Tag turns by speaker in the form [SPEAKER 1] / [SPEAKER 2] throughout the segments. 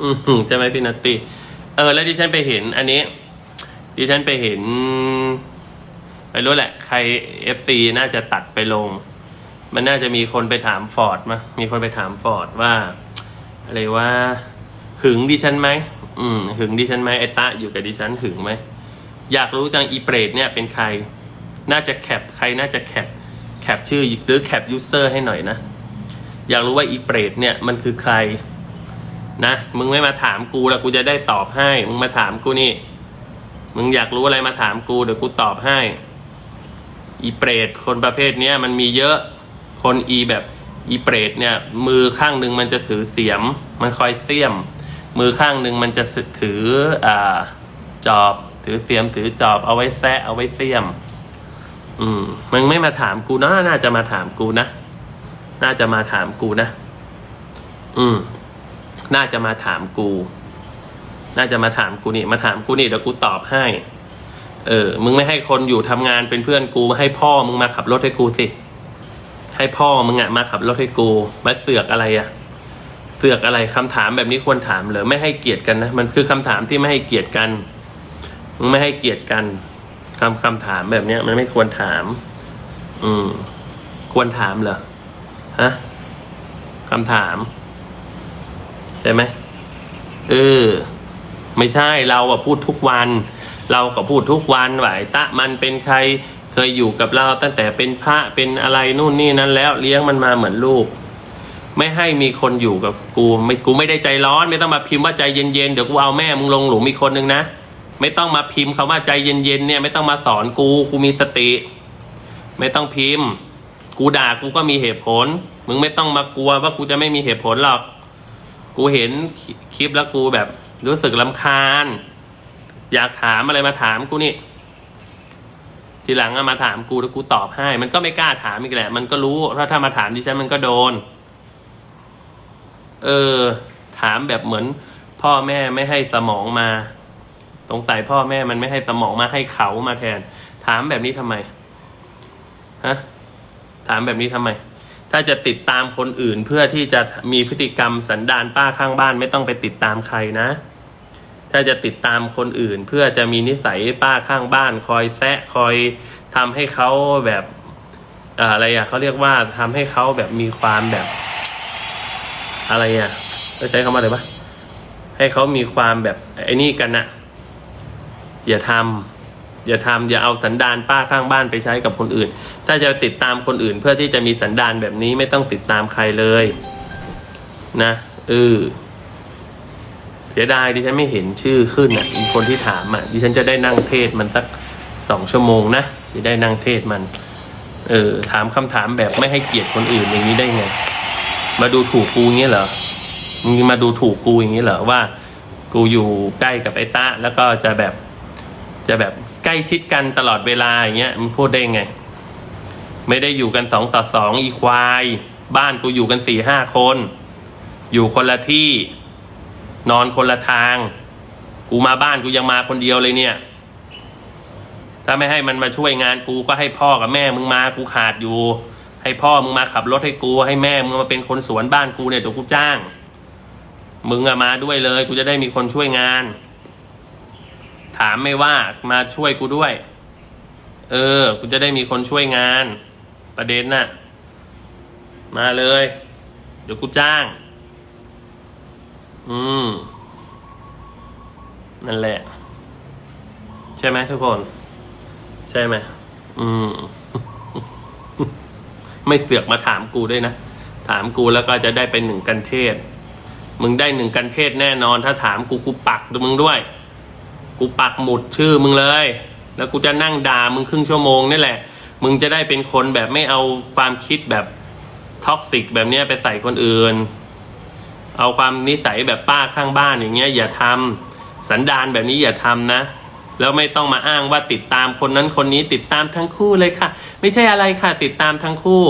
[SPEAKER 1] อืมใช่ไหมพี่นัตตี้เออ แล้วดิฉันไปเห็น อันนี้ ดิฉันไปเห็นไม่รู้แหละ ใครเอฟซีน่าจะตัดไปลง มันน่าจะมีคนไปถามฟอร์ดมามีคนไปถามฟอร์ดว่า อะไรว่าหึงดิฉันไหมอืมหึงดิฉันไหมไอตะอยู่กับดิฉันหึงไหมอยากรู้จังอีเปรตเนี่ยเป็นใคร น่าจะแคปใครน่าจะแคปแคปชื่อหรือแคปยูเซอร์ให้หน่อยนะ อยากรู้ว่าอีเปรตเนี่ยมันคือใคร นะมึงไม่มาถามกูแล้วกูจะได้ตอบให้ มึงมาถามกูนี่ มึงอยากรู้อะไรมาถามกูเดี๋ยวกูตอบให้ อีเปรตคนประเภทเนี้ยมันมีเยอะคนอีแบบอีเปรตเนี่ย มือข้างหนึ่งมันจะถือเสียม มันคอยเสียม มือข้างหนึ่งมันจะถืออ่าจอบ ถือเสียม ถือจอบเอาไว้แซะเอาไว้เสียม อืมมึงไม่มาถามกูนะน่าจะมาถามกูนะน่าจะมาถามกูนะ อืม น่าจะมาถามกู น่าจะมาถามกูนี่ มาถามกูนี่เดี๋ยวกูตอบให้ เออ มึงไม่ให้คนอยู่ทำงานเป็นเพื่อนกูให้พ่อมึงมาขับรถให้กูสิ ให้พ่อมึงอะมาขับรถให้กู มาเสือกอะไรอะเสือกอะไรคำถามแบบนี้ควรถามเหรอไม่ให้เกียรติกันนะ มันคือคำถามที่ไม่ให้เกียรติกัน มึงไม่ให้เกียรติกันคำคำถามแบบเนี้ย มันไม่ควรถาม อืม ควรถามเหรอ ฮะคำถาม ช่ไหมเออ ไม่ใช่เราอะพูดทุกวัน เราก็พูดทุกวันว่าไอ้ตะมันเป็นใครเคยอยู่กับเราตั้งแต่เป็นพระเป็นอะไรนู่นนี่นั้นแล้วเลี้ยงมันมาเหมือนลูก ไม่ให้มีคนอยู่กับกูไม่กูไม่ได้ใจร้อน ไม่ต้องมาพิมพ์ว่าใจเย็นๆเดี๋ยวกูเอาแม่มึงลงหลุมอีกคนนึงนะไม่ต้องมาพิมพ์คำว่าใจเย็นๆเนี่ย ไม่ต้องมาสอนกูกูมีสติ ไม่ต้องพิมพ์ กูด่ากูก็มีเหตุผล มึงไม่ต้องมากลัวว่ากูจะไม่มีเหตุผลหรอก กูเห็นคลิปแล้วกูแบบรู้สึกลำคาญ อยากถามอะไรมาถามกูนี่ ทีหลังอะมาถามกูแล้วกูตอบให้ มันก็ไม่กล้าถามอีกแหละ มันก็รู้ถ้าถ้ามาถามดิฉันมันก็โดน เออ ถามแบบเหมือน พ่อแม่ไม่ให้สมองมาสงสัยพ่อแม่มันไม่ให้สมองมาให้เขามาแทน ถามแบบนี้ทำไมฮะถามแบบนี้ทำไม ถ้าจะติดตามคนอื่นเพื่อที่จะมีพฤติกรรมสันดานป้าข้างบ้านไม่ต้องไปติดตามใครนะ ถ้าจะติดตามคนอื่น เพื่อจะมีนิสัยป้าข้างบ้าน คอยแซะคอยทำให้เขาแบบอะไรอะเขาเรียกว่าทำให้เขาแบบมีความแบบ อะไรอะจะใช้คำว่าอะไรปะให้เขามีความแบบไอ้นี่กันนะอย่าทำ อย่าทำอย่าเอาสันดานป้าข้างบ้านไปใช้กับคนอื่น ถ้าจะติดตามคนอื่น เพื่อที่จะมีสันดานแบบนี้ไม่ต้องติดตามใครเลย นะเออเสียดายดิฉันไม่เห็นชื่อขึ้นอะมีคนที่ถามอะดิฉันจะได้นั่งเทศมันสักสองชั่วโมงนะจะได้นั่งเทศมัน เออ ถามคำถามแบบไม่ให้เกียรติคนอื่นอย่างนี้ได้ไง มาดูถูกกูอย่างนี้เหรอมึงมาดูถูกกูอย่างนี้เหรอว่า กูอยู่ใกล้กับไอ้ตะแล้วก็จะแบบจะแบบ ใกล้ชิดกันตลอดเวลาอย่างเงี้ยมึงพูดได้ไง ไม่ได้อยู่กันสองต่อสองอีควาย บ้านกูอยู่กันสี่ห้าคน อยู่คนละที่ นอนคนละทาง กูมาบ้านกูยังมาคนเดียวเลยเนี่ย ถ้าไม่ให้มันมาช่วยงานกูก็ให้พ่อกับแม่มึงมากูขาดอยู่ ให้พ่อมึงมาขับรถให้กู ให้แม่มึงมาเป็นคนสวนบ้านกูเนี่ยเดี๋ยวกูจ้าง มึงอะมาด้วยเลย กูจะได้มีคนช่วยงาน ถามไม่ว่ามาช่วยกูด้วย เออ กูจะได้มีคนช่วยงาน ประเด็นน่ะ มาเลย เดี๋ยวกูจ้าง อืม นั่นแหละ ใช่ไหมทุกคน ใช่ไหม อืม ไม่เสือกมาถามกูด้วยนะ ถามกูแล้วก็จะได้เป็นหนึ่งกันเทศ มึงได้หนึ่งกันเทศแน่นอน ถ้าถามกูกูปักดูมึงด้วย กูปักหมุดชื่อมึงเลย แล้วกูจะนั่งด่ามึงครึ่งชั่วโมงนี่แหละ มึงจะได้เป็นคนแบบไม่เอาความคิดแบบท็อกซิกแบบเนี้ยไปใส่คนอื่น เอาความนิสัยแบบป้าข้างบ้านอย่างเงี้ยอย่าทำสันดานแบบนี้อย่าทำนะ แล้วไม่ต้องมาอ้างว่าติดตามคนนั้นคนนี้ติดตามทั้งคู่เลยค่ะ ไม่ใช่อะไรค่ะ ติดตามทั้งคู่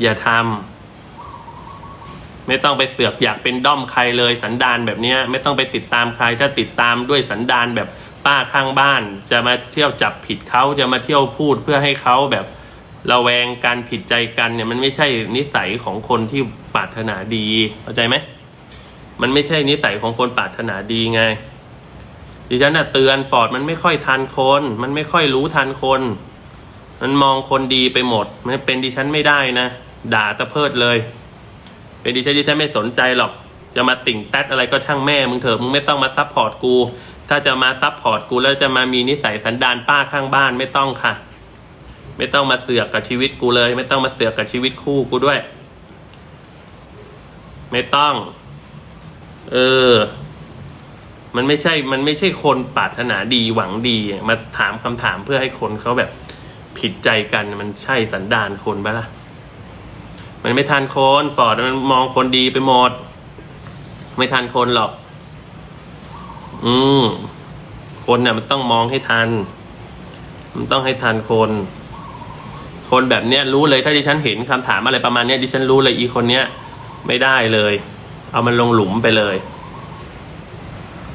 [SPEAKER 1] อย่าทำ ไม่ต้องไปเสือกอยากเป็นด้อมใครเลยสันดานแบบเนี้ย ไม่ต้องไปติดตามใครถ้าติดตามด้วยสันดานแบบป้าข้างบ้าน จะมาเที่ยวจับผิดเขาจะมาเที่ยวพูดเพื่อให้เขาแบบระแวงการผิดใจกันเนี่ยมันไม่ใช่นิสัยของคนที่ปรารถนาดีเข้าใจไหมมันไม่ใช่นิสัยของคนปรารถนาดีไงดิฉันน่ะเตือนฟอร์ดมันไม่ค่อยทันคน มันไม่ค่อยรู้ทันคน มันมองคนดีไปหมด มันเป็นดิฉันไม่ได้นะ ด่าตะเพิดเลย เป็นดิฉันดิฉันไม่สนใจหรอก จะมาติ่งแต๊ดอะไรก็ช่างแม่มึงเถอะมึงไม่ต้องมาซัพพอร์ตกู ถ้าจะมาซัพพอร์ตกูแล้วจะมามีนิสัยสันดานป้าข้างบ้านไม่ต้องค่ะ ไม่ต้องมาเสือกกับชีวิตกูเลย ไม่ต้องมาเสือกกับชีวิตคู่กูด้วย ไม่ต้อง เออ มันไม่ใช่ มันไม่ใช่คนปรารถนาดีหวังดี มาถามคำถามเพื่อให้คนเขาแบบผิดใจกันมันใช่สันดานคนปะล่ะ มันไม่ทันคนฟอร์ดมันมองคนดีไปหมด ไม่ทันคนหรอก อืมคนเนี่ยมันต้องมองให้ทัน มันต้องให้ทันคน คนแบบเนี้ยรู้เลยถ้าดิฉันเห็นคำถามอะไรประมาณเนี้ยดิฉันรู้เลยอีคนเนี้ยไม่ได้เลย เอามันลงหลุมไปเลย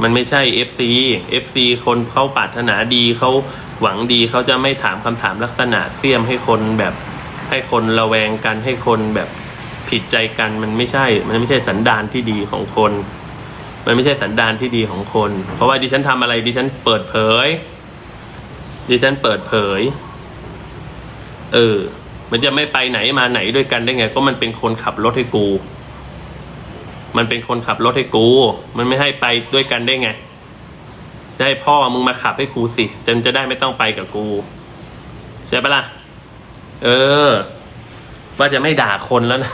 [SPEAKER 1] มันไม่ใช่ FC FC คนเขาปรารถนาดีเขาหวังดีเขาจะไม่ถามคำถามลักษณะเสี่ยมให้คนแบบ ให้คนระแวงกันให้คนแบบผิดใจกันมันไม่ใช่ มันไม่ใช่สันดานที่ดีของคน มันไม่ใช่สันดานที่ดีของคน เพราะว่าดิฉันทำอะไรดิฉันเปิดเผย ดิฉันเปิดเผย เออ มันจะไม่ไปไหนมาไหนด้วยกันได้ไง ก็มันเป็นคนขับรถให้กู มันเป็นคนขับรถให้กู มันไม่ให้ไปด้วยกันได้ไงจะให้พ่อมึงมาขับให้กูสิจนจะได้ไม่ต้องไปกับกูใช่ปะล่ะ เออ ว่าจะไม่ด่าคนแล้วนะ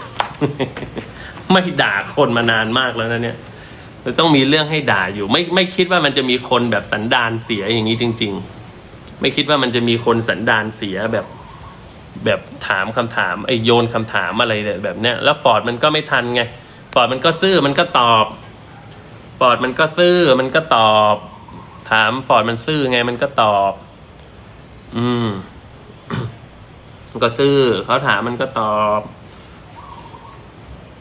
[SPEAKER 1] ไม่ด่าคนมานานมากแล้วนะเนี่ยต้องมีเรื่องให้ด่าอยู่ ไม่ไม่คิดว่ามันจะมีคนแบบสันดานเสียอย่างนี้จริง ๆ ไม่คิดว่ามันจะมีคนสันดานเสียแบบ แบบถามคำถามไอโยนคำถามอะไรแบบเนี้ยแล้วฟอร์ดมันก็ไม่ทันไงฟอร์ดมันก็ซื่อมันก็ตอบฟอร์ดมันก็ซื่อมันก็ตอบ ถามฟอร์ดมันซื่อไงมันก็ตอบ อืม ก็ซื่อเขาถามมันก็ตอบ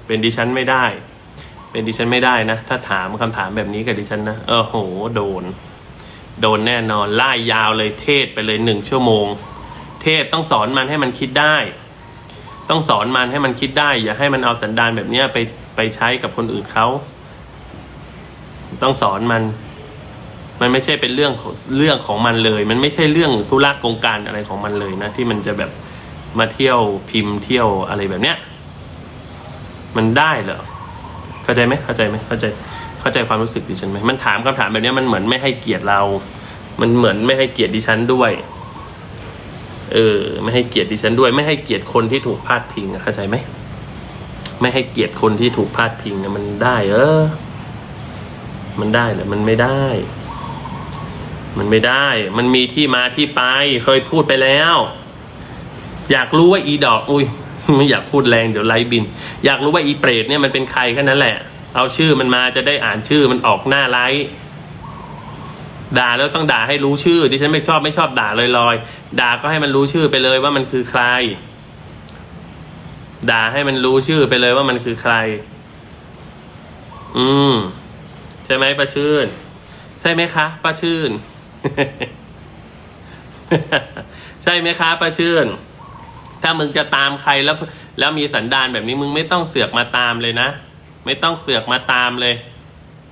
[SPEAKER 1] เป็นดิฉันไม่ได้ เป็นดิฉันไม่ได้นะ ถ้าถามคำถามแบบนี้กับดิฉันนะเออโห โดน โดนแน่นอนไล่ยาวเลยเทศไปเลยหนึ่งชั่วโมง เทศต้องสอนมันให้มันคิดได้ ต้องสอนมันให้มันคิดได้ อย่าให้มันเอาสันดานแบบนี้ไปไปใช้กับคนอื่นเขาต้องสอนมัน มันไม่ใช่เป็นเรื่องของเรื่องของมันเลย มันไม่ใช่เรื่องธุระกงการอะไรของมันเลยนะ ที่มันจะแบบ มาเที่ยวพิมพ์เที่ยวอะไรแบบเนี้ย มันได้เหรอเข้าใจไหมเข้าใจไหมเข้าใจเข้าใจความรู้สึกดิฉันไหมมันถามคำถามแบบเนี้ยมันเหมือนไม่ให้เกียรติเรา มันเหมือนไม่ให้เกียรติดิฉันด้วย เออ ไม่ให้เกียรติดิฉันด้วย ไม่ให้เกียรติคนที่ถูกพาดพิงเข้าใจไหมไม่ให้เกียรติคนที่ถูกพาดพิงอะมันได้เออ มันได้เหรอมันไม่ได้ มันไม่ได้ มันมีที่มาที่ไปเคยพูดไปแล้ว อยากรู้ว่าอีดอกอุ้ยไม่อยากพูดแรงเดี๋ยวไลฟ์บิน อยากรู้ว่าอีเปรตเนี่ยมันเป็นใครแค่นั้นแหละ เอาชื่อมันมาจะได้อ่านชื่อมันออกหน้าไลฟ์ด่าแล้วต้องด่าให้รู้ชื่อที่ฉันไม่ชอบไม่ชอบด่าลอยๆด่าก็ให้มันรู้ชื่อไปเลยว่ามันคือใคร ด่าให้มันรู้ชื่อไปเลยว่ามันคือใคร อืมใช่ไหมป้าชื่น ใช่ไหมคะป้าชื่น ใช่ไหมคะป้าชื่น ถ้ามึงจะตามใครแล้ว แล้วมีสันดานแบบนี้มึงไม่ต้องเสือกมาตามเลยนะ ไม่ต้องเสือกมาตามเลย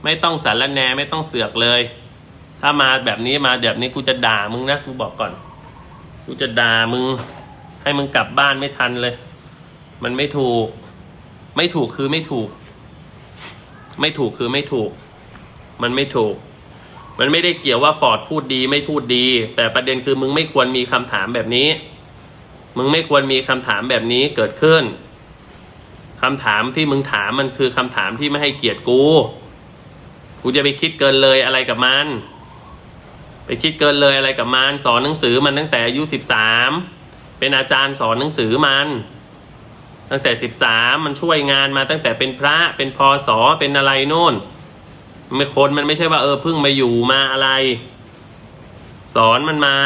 [SPEAKER 1] ไม่ต้องสารแนไม่ต้องเสือกเลย ถ้ามาแบบนี้มาแบบนี้กูจะด่ามึงนะกูบอกก่อน กูจะด่ามึง ให้มึงกลับบ้านไม่ทันเลย มันไม่ถูก ไม่ถูกคือไม่ถูก ไม่ถูกคือไม่ถูก มันไม่ถูก มันไม่ได้เกี่ยวว่าฟอร์ดพูดดีไม่พูดดี แต่ประเด็นคือมึงไม่ควรมีคำถามแบบนี้ มึงไม่ควรมีคำถามแบบนี้เกิดขึ้นคำถามที่มึงถามมันคือคำถามที่ไม่ให้เกียรติกู กูจะไปคิดเกินเลยอะไรกับมัน ไปคิดเกินเลยอะไรกับมัน สอนหนังสือมันตั้งแต่อายุสิบสามเป็นอาจารย์สอนหนังสือมัน ตั้งแต่สิบสามมันช่วยงานมาตั้งแต่เป็นพระเป็นพอสอเป็นอะไรโน่นไม่คนมันไม่ใช่ว่าเออเพิ่งมาอยู่มาอะไร สอนมันมา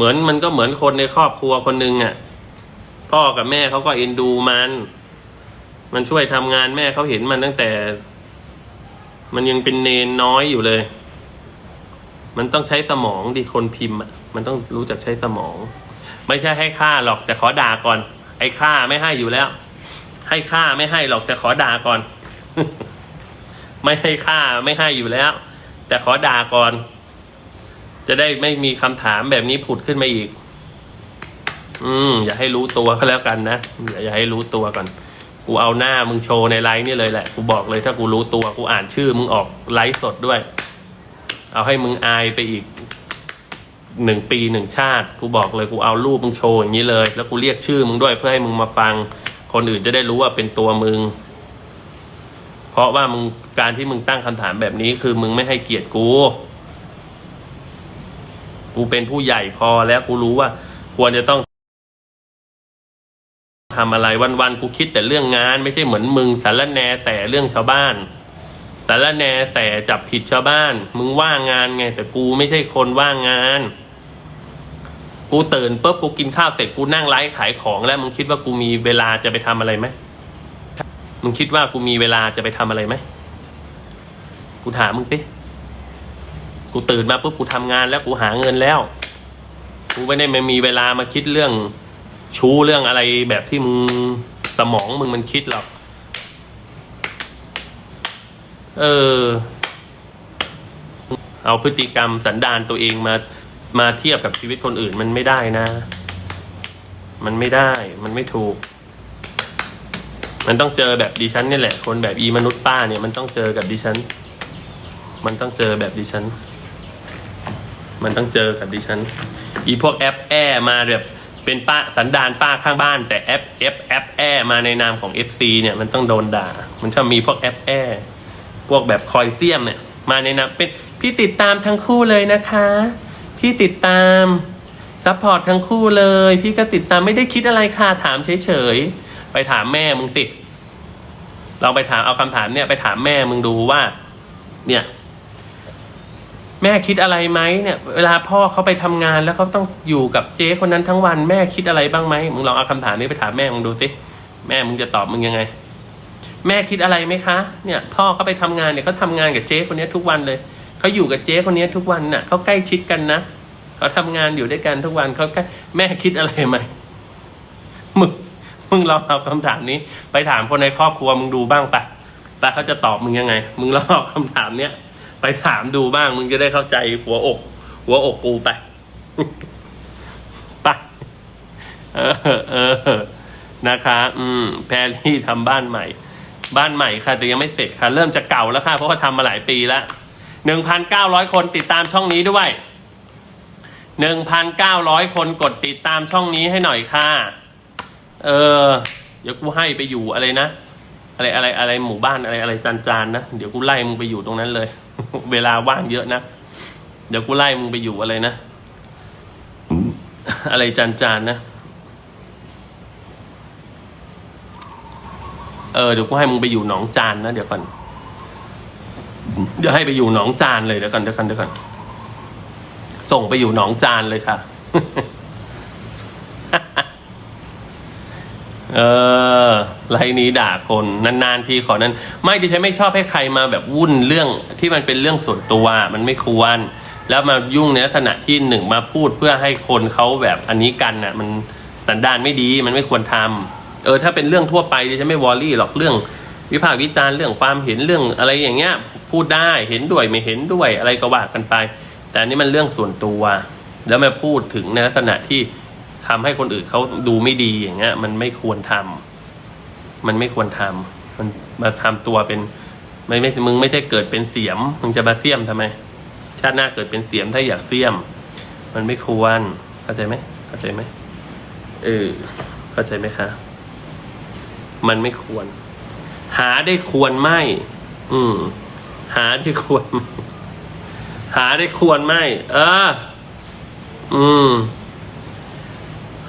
[SPEAKER 1] เหมือนมันก็เหมือนคนในครอบครัวคนหนึ่งอะ พ่อกับแม่เขาก็เอ็นดูมัน มันช่วยทำงานแม่เขาเห็นมันตั้งแต่ มันยังเป็นเนนน้อยอยู่เลย มันต้องใช้สมองดิคนพิมพ์อะมันต้องรู้จักใช้สมอง ไม่ใช่ให้ค่าหรอกแต่ขอด่าก่อน ไอ้ค่าไม่ให้อยู่แล้ว ให้ค่าไม่ให้หรอกแต่ขอด่าก่อน ไม่ให้ค่าไม่ให้อยู่แล้ว แต่ขอด่าก่อน จะได้ไม่มีคำถามแบบนี้ผุดขึ้นมาอีก อืม อย่าให้รู้ตัวก็แล้วกันนะอย่าอย่าให้รู้ตัวก่อน กูเอาหน้ามึงโชว์ในไลฟ์นี่เลยแหละ กูบอกเลยถ้ากูรู้ตัวกูอ่านชื่อมึงออกไลฟ์สดด้วย เอาให้มึงอายไปอีกหนึ่งปีหนึ่งชาติ กูบอกเลยกูเอารูปมึงโชว์อย่างนี้เลย แล้วกูเรียกชื่อมึงด้วยเพื่อให้มึงมาฟัง คนอื่นจะได้รู้ว่าเป็นตัวมึง เพราะว่ามึงการที่มึงตั้งคำถามแบบนี้คือมึงไม่ให้เกียรติกู กูเป็นผู้ใหญ่พอแล้วกูรู้ว่า ควรจะต้องทำอะไรวันๆกูคิดแต่เรื่องงาน ไม่ใช่เหมือนมึงสารแนแต่เรื่องชาวบ้านสารแนแสจับผิดชาวบ้าน มึงว่างงานไง แต่กูไม่ใช่คนว่างงาน กูตื่นปุ๊บกูกินข้าวเสร็จกูนั่งไลฟ์ขายของแล้วมึงคิดว่ากูมีเวลาจะไปทำอะไรไหมมึงคิดว่ากูมีเวลาจะไปทำอะไรไหมกูถามมึงสิ กูตื่นมาปุ๊บกูทำงานแล้วกูหาเงินแล้ว กูไม่ได้ไม่มีเวลามาคิดเรื่องชู้เรื่องอะไรแบบที่มึงสมองมึงมันคิดหรอก เออ เอาพฤติกรรมสันดานตัวเองมามาเทียบกับชีวิตคนอื่นมันไม่ได้นะ มันไม่ได้ มันไม่ถูก มันต้องเจอแบบดิฉันนี่แหละ คนแบบอีมนุษย์ป้าเนี่ยมันต้องเจอกับดิฉัน มันต้องเจอแบบดิฉัน มันต้องเจอกับดิฉัน อีพวกแอปแอมาแบบเป็นป้าสันดานป้าข้างบ้าน แต่แอปแอปแอปแอมาในนามของ FC เนี่ยมันต้องโดนด่า มันชอบมีพวกแอปแอพวกแบบคอยเซียมเนี่ยมาในนามเป็นพี่ติดตามทั้งคู่เลยนะคะ พี่ติดตามซัพพอร์ตทั้งคู่เลย พี่ก็ติดตามไม่ได้คิดอะไรค่ะถามเฉยๆ ไปถามแม่มึงติดเราไปถามเอาคำถามเนี่ยไปถามแม่มึงดูว่า เนี่ย แม่คิดอะไรไหมเนี่ย เวลาพ่อเขาไปทำงานแล้วเขาต้องอยู่กับเจ๊คนนั้นทั้งวันแม่คิดอะไรบ้างไหมมึงลองเอาคำถามนี้ไปถามแม่มึงดูสิแม่มึงจะตอบมึงยังไง แม่คิดอะไรไหมคะ เนี่ย พ่อเขาไปทำงานเนี่ยเขาทำงานกับเจ๊คนนี้ทุกวันเลยเขาอยู่กับเจ๊คนนี้ทุกวันน่ะเขาใกล้ชิดกันนะเขาทำงานอยู่ด้วยกันทุกวันเขาใกล้แม่คิดอะไรไหมมึงมึงลองเอาคำถามนี้ ไปถามคนในครอบครัวมึงดูบ้างปะปะเขาจะตอบมึงยังไง มึงลองเอาคำถามเนี้ย ไปถามดูบ้างมึงจะได้เข้าใจหัวอก หัวอกกูไปไปเออเออนะคะ อืม แพรรี่ทำบ้านใหม่ บ้านใหม่ค่ะ แต่ยังไม่เสร็จค่ะ เริ่มจะเก่าแล้วค่ะ เพราะว่าทำมาหลายปีแล้วหนึ่งพันเก้าร้อยคนติดตามช่องนี้ด้วยหนึ่งพันเก้าร้อยคนกดติดตามช่องนี้ให้หน่อยค่ะ เออ เดี๋ยวกูให้ไปอยู่อะไรนะ อะไรอะไรอะไรหมู่บ้านอะไรอะไรจานจานๆนะ เดี๋ยวกูไล่มึงไปอยู่ตรงนั้นเลย เวลาว่างเยอะนะเดี๋ยวกูไล่มึงไปอยู่อะไรนะ อะไรจานจานๆนะ เออเดี๋ยวกูให้มึงไปอยู่หนองจานนะเดี๋ยวก่อนเดี๋ยวให้ไปอยู่หนองจานเลยเดี๋ยวก่อนเดี๋ยวก่อนเดี๋ยวก่อนส่งไปอยู่หนองจานเลยค่ะ เออไลน์นี้ด่าคนนานๆทีขอนั้น ไม่ดิฉันไม่ชอบให้ใครมาแบบวุ่นเรื่องที่มันเป็นเรื่องส่วนตัวมันไม่ควร แล้วมายุ่งในลักษณะที่หนึ่งมาพูดเพื่อให้คนเขาแบบอันนี้กันน่ะ มันสันดานไม่ดีมันไม่ควรทำเออ ถ้าเป็นเรื่องทั่วไปดิฉันไม่วอรี่หรอกเรื่อง วิพากษ์วิจารณ์เรื่องความเห็นเรื่องอะไรอย่างเงี้ย พูดได้เห็นด้วยไม่เห็นด้วยอะไรก็ว่ากันไป แต่อันนี้มันเรื่องส่วนตัว แล้วมาพูดถึงในลักษณะที่ ทำให้คนอื่นเขาดูไม่ดีอย่างเงี้ย มันไม่ควรทำมันไม่ควรทำมันมาทำตัวเป็นไม่ไม่มึงไม่ใช่เกิดเป็นเสียม มึงจะมาเสียมทำไม ชาติหน้าเกิดเป็นเสียมถ้าอยากเสียม มันไม่ควรเข้าใจไหมเข้าใจไหมเออเข้าใจไหมคะ มันไม่ควร หาได้ควรไม่ อืม หาได้ควร หาได้ควรไม่ เออ อืม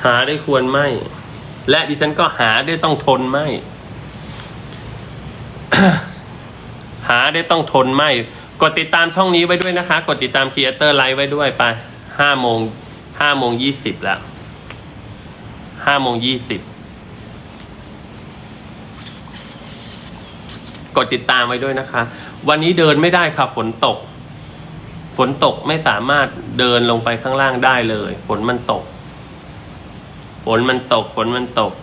[SPEAKER 1] หาได้ควรไม่ และดิฉันก็หาได้ต้องทนไม่ หาได้ต้องทนไม่ กดติดตามช่องนี้ไว้ด้วยนะคะ กดติดตามครีเอเตอร์ไลฟ์ไว้ด้วยไปห้าโมงห้าโมงยี่สิบแล้วห้าโมงยี่สิบกดติดตามไว้ด้วยนะคะ วันนี้เดินไม่ได้ค่ะฝนตก ฝนตกไม่สามารถเดินลงไปข้างล่างได้เลย ฝนมันตก ฝนมันตกฝนมันตก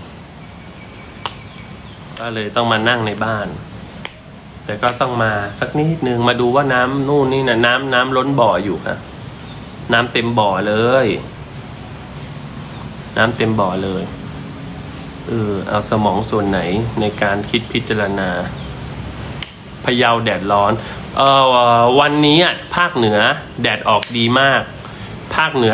[SPEAKER 1] ก็เลยต้องมานั่งในบ้าน แต่ก็ต้องมาสักนิดนึงมาดูว่าน้ำนู่นนี่นะน้ำน้ำล้นบ่ออยู่ครับน้ำเต็มบ่อเลย น้ำเต็มบ่อเลยเออเอาสมองส่วนไหนในการคิดพิจารณาพะเยาแดดร้อนเออวันนี้อะภาคเหนือแดดออกดีมาก ภาคเหนือ